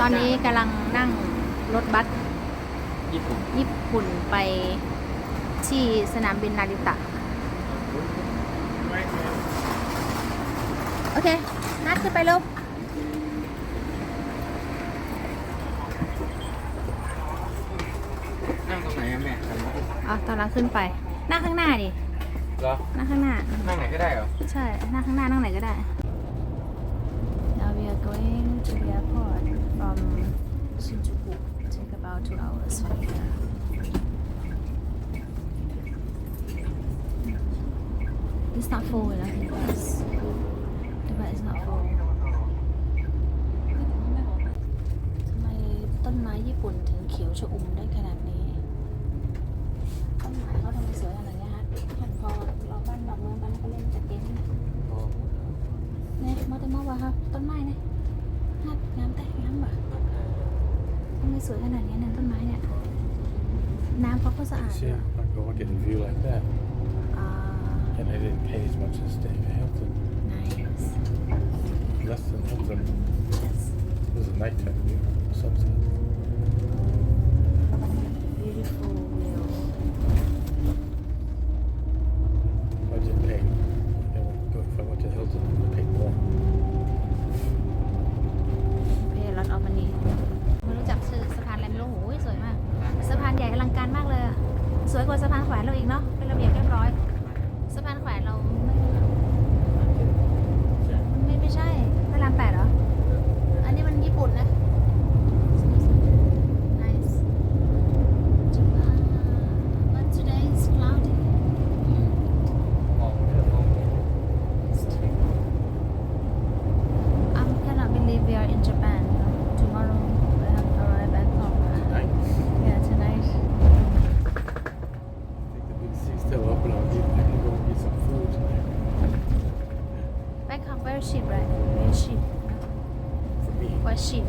ตอนนี้กำลังนั่งรถบัสญี่ปุ่นญี่ปุ่นไปที่สนามบินนาริตะ โอเค นัดขึ้นไปเร็วนั่งตรงไหนอะแม่หันมาอ๋อตอนเราขึ้นไป นั่งข้างหน้าดิ เหรอ นั่งข้างหน้า นั่งไหนก็ได้เหรอ ใช่ นั่งข้างหน้า นั่งไหนก็ได้ Now we are going It's not full enough the bus. The bus is not full. ทำไมต้นไม้ญี่ปุ่นถึงเขียวชอุ่มได้ขนาดนี้ ต้นไม้เขาทำไมสวยขนาดนี้ฮะหันพอเราบ้านดอกเมืองบ้านก็เล่นจากเกมนี่เนี่ยมาแต่เมื่อวานครับต้นไม้เนี่ย สวยขนาดนี้เนี่ยต้นไม้เนี่ย น้ำเขาก็สะอาด See, I go and get a view like that. อ่า And I didn't pay as much as staying at Hilton. nice Less than Hilton. yes It was a nighttime view. Sunset. ใหญ่อลังการมากเลย สวยกว่าสะพานแขวนเราอีกเนาะ เป็นระเบียบเรียบร้อย sheep, right? Where's sheep? For. Where's sheep?